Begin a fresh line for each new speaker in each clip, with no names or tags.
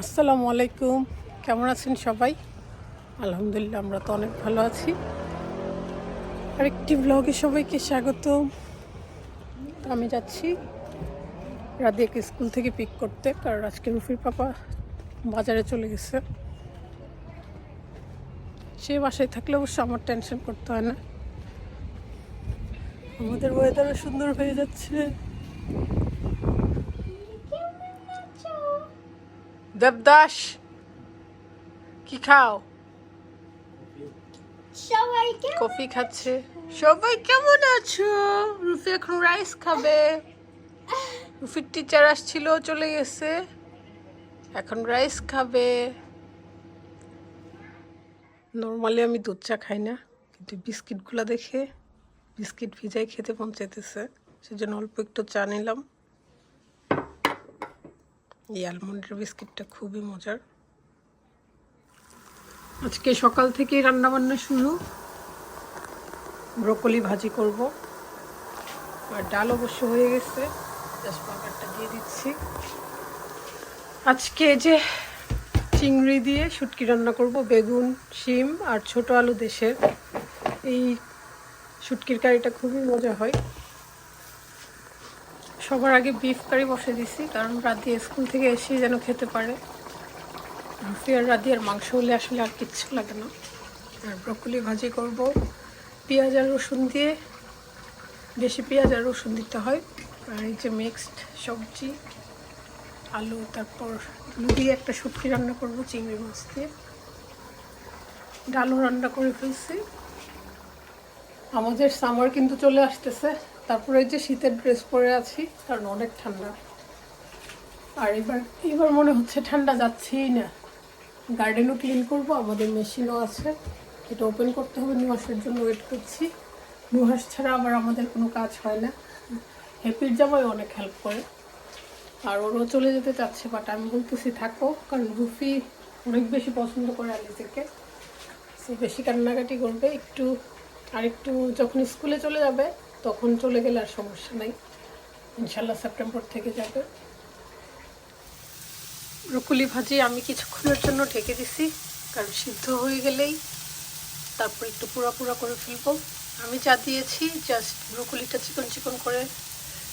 আসসালামু আলাইকুম। কেমন আছেন সবাই? আলহামদুলিল্লাহ, আমরা তো অনেক ভালো আছি। আরেকটি ব্লগে সবাইকে স্বাগত আমি যাচ্ছি রাদিয়াকে স্কুল থেকে পিক করতে, কারণ আজকে রুফির পাপা বাজারে চলে গেছে। সে বাসায় থাকলে অবশ্য আমার টেনশন করতে হয় না। আমাদের ওয়েদারও সুন্দর হয়ে যাচ্ছে। দেবদাস কি খাও? কফি খাচ্ছে। সবাই কেমন আছো? রুফি এখন রাইস খাবে। রুফির টিচার আসছিল চলে গেছে। এখন রাইস খাবে। নর্মালি আমি দুধ চা খাই না কিন্তু বিস্কিটগুলো দেখে বিস্কিট ভিজাই খেতে মন চাইতেছে, সেজন্য অল্প একটু চা নিলাম। এই আলমন্ডের বিস্কিটটা খুবই মজার। আজকে সকাল থেকেই রান্না বান্না শুরু। ব্রোকলি ভাজি করব। আর ডাল অবশ্য হয়ে গেছে বাগারটা দিয়ে দিচ্ছি। আজকে যে চিংড়ি দিয়ে শুটকি রান্না করব, বেগুন, শিম আর ছোট আলু দেশের এই শুটকির কারিটা খুবই মজা হয়। সবার আগে বিফ কারি বসে দিছি, কারণ রাতে স্কুল থেকে এসে যেন খেতে পারে। রুফি আর রাদিয়ার মাংস হলে আসলে আর কিচ্ছু লাগে না। আর ব্রকলি ভাজি করব। পেঁয়াজ আর রসুন দিয়ে বেশি পেঁয়াজ আর রসুন দিতে হয়। আর এই যে মিক্সড সবজি, আলু, তারপর দিয়ে একটা শুটকি রান্না করব, চিংড়ি মাছ দিয়ে। ডালও রান্না করে ফেলছি। আমাদের সামার কিন্তু চলে আসতেছে। তারপরে যে শীতের ড্রেস পরে আছি, কারণ অনেক ঠান্ডা। আর এবার এবার মনে হচ্ছে ঠান্ডা যাচ্ছেই না। গার্ডেনও ক্লিন করব, আমাদের মেশিনও আছে। এটা ওপেন করতে হবে নুহাসের জন্য ওয়েট করছি। নুহাস ছাড়া আবার আমাদের কোনো কাজ হয় না। হ্যাপির জামাই অনেক হেল্প করে। আর ওরও চলে যেতে চাচ্ছে বাট আমি বলতেছি থাকো, কারণ রুফি অনেক বেশি পছন্দ করে আলিজেকে। সে বেশি কান্নাকাটি করবে, একটু আর একটু যখন স্কুলে চলে যাবে, তখন চলে গেলে আর সমস্যা নাই। ইনশাল্লাহ সেপ্টেম্বর থেকে যাবে। ব্রকুলি ভাজি আমি কিছুক্ষণের জন্য ঢেকে দিছি, কারণ সিদ্ধ হয়ে গেলেই তারপর একটু পুরা পুরা করে ফেলব। আমি যা দিয়েছি জাস্ট ব্রকুলিটা চিকন চিকন করে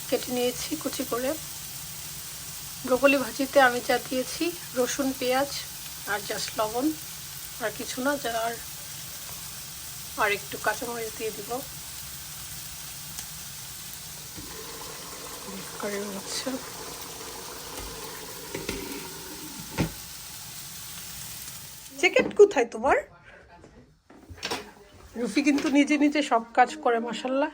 কেটে নিয়েছি, কুচি করে। ব্রকলি ভাজিতে আমি যা দিয়েছি, রসুন, পেঁয়াজ আর জাস্ট লবণ আর কিছু না যা আর একটু কাঁচামরিচ দিয়ে দিব। জ্যাকেট কোথায় তোমার? রুফি কিন্তু নিজে নিজে সব কাজ করে মাসাল্লাহ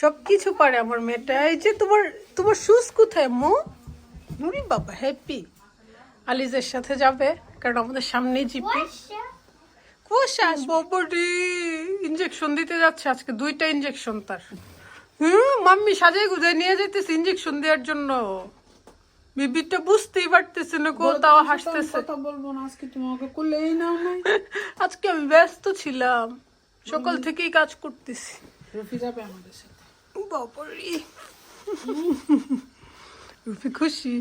সব কিছু পারে আমার মেয়েটা। এই যে তোমার তোমার শুজ কোথায়, মো? নুরি বাবা হ্যাপি আলিজের সাথে যাবে, কারণ আমাদের সামনেই জিপি। কুয়াশা বাবারে ইঞ্জেকশন দিতে যাচ্ছে আজকে দুইটা ইঞ্জেকশন তার। হুম মাম্মি সাজাই গুজাই নিয়ে যেতেছে ইঞ্জেকশন দেওয়ার জন্য। বিবিটা বুঝতেই পারতেছে না কো তাও হাসতেছে।
কথা বলব না আজকে তুমি আমাকে করলেই নাও নাই।
আজকে আমি ব্যস্ত ছিলাম সকাল থেকেই কাজ করতেছি।
রফি যাবে আমাদের সাথে।
বাবারে রুফি খুশি?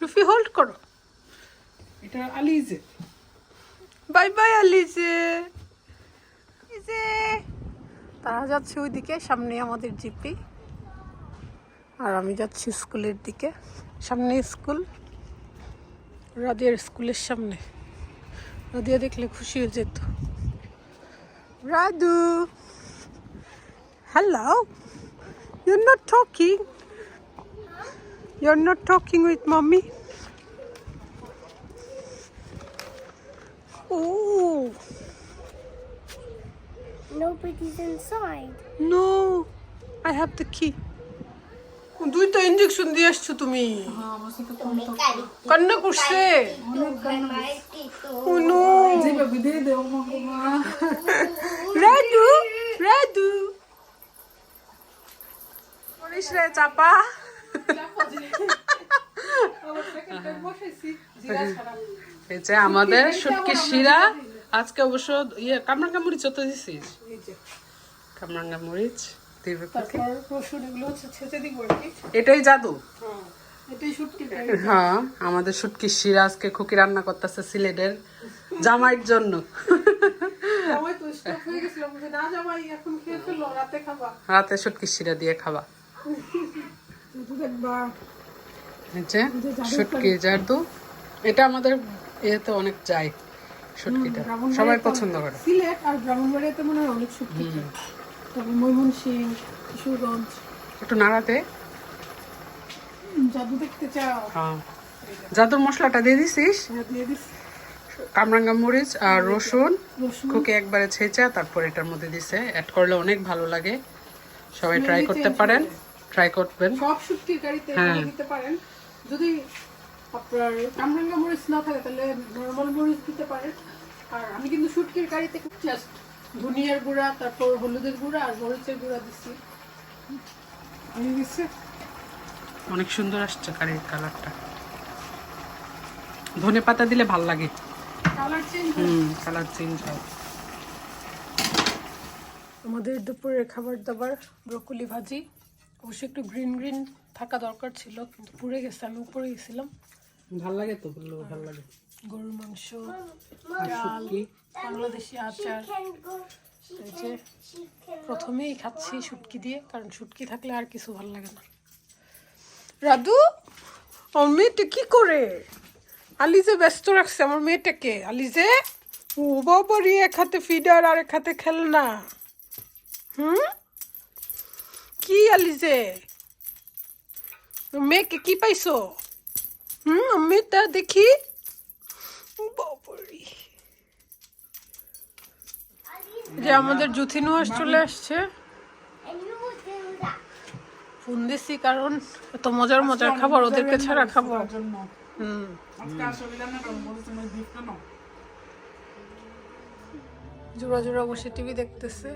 রুফি হোল্ড করো।
এটা আলিজে
বাই বাই আলিজে তারা যাচ্ছে ওইদিকে সামনে আমাদের জিপি। আর আমি যাচ্ছি স্কুলের দিকে, সামনে স্কুল। রাদিয়ার স্কুলের সামনে। রাদিয়া দেখলে খুশি হয়ে যেত। রাদু hello You're not talking. You're not talking with mommy. Oh,
Nobody's inside.
no. I have the key. দুইটা ইঞ্জেকশন দিয়ে আসছো তুমি।
হ্যাঁ
কান্না করছে।
মা
রাদু রাদু রে চাপা।
এই যে আমাদের শুটকি শিরা? আজকে অবশ্য ইয়ে কামরাঙ্গা মরিচ তো দিছিস কামরাঙ্গা মরিচ এটাই জাদু?
হ্যাঁ শুটকি
হ্যাঁ আমাদের শুটকির শিরা আজকে খুকি রান্না করতেছে সিলেটের জামাইয়ের জন্য।
রাতে
শুটকির শিরা দিয়ে খাবা। শুটকি জাদু এটা আমাদের এতে অনেক যায় শুটকিটা। সবাই পছন্দ করে।
সিলেট আর ব্রাহ্মণবাড়িয়াতে মনে হয় অনেক শুটকি। তারপর ময়মনসিং কিশোরগঞ্জ।
একটু নাড়াতে।
জাদু দেখতে চাও?
হ্যাঁ। জাদুর মশলাটা দিয়ে দিছিস?
হ্যাঁ, দিয়ে দিস।
কামরাঙ্গা মরিচ আর রসুন।
রসুন।
খুকে একবারে ছেঁচা তারপর এটার মধ্যে দিছে। অ্যাড করলে অনেক ভালো লাগে। সবাই ট্রাই করতে পারেন। ট্রাই করবেন।
সব শুটকির গাড়িতে
হ্যাঁ।
দিতে পারেন। যদি আপনার কামরাঙ্গা মরিচ না থাকে তাহলে নর্মাল মরিচ দিতে পারেন। আর আমি কিন্তু শুটকির গাড়িতে জাস্ট ধনিয়ার গুঁড়া তারপর হলুদের গুঁড়া আর মরিচের গুঁড়া দিচ্ছি।
অনেক সুন্দর আসছে কারির কালারটা। ধনে পাতা দিলে ভালো লাগে।
কালার চেঞ্জ
হুম কালার চেঞ্জ হয়।
আমাদের দুপুরের খাবার দাবার ব্রকলি ভাজি। অবশ্যই একটু গ্রিন গ্রিন থাকা দরকার ছিল কিন্তু পুড়ে গেছে আমি উপরে গেছিলাম।
ভালো লাগে তো? বলল ভালো লাগে
গরুর মাংস ডাল বাংলাদেশি আচার। যে প্রথমেই খাচ্ছি শুটকি দিয়ে কারণ শুটকি থাকলে আর কিছু ভালো লাগে না। রাধু আমার মেয়েটা কি করে? আলিজে ব্যস্ত রাখছে আমার মেয়েটাকে। আলিজে ও বাবারি এক হাতে ফিডার আর এক হাতে খেলনা। হুম? কি আলিজে মেয়েকে কি পাইছো? হুম দেখি। বাবারি যে আমাদের জুথি নুয়াস চলে আসছে. ফোন দিছি কারণ এত মজার মজার খাবার ওদেরকে ছাড়া খাব। হুম। জোড়া জোড়া বসে টিভি দেখতেছে।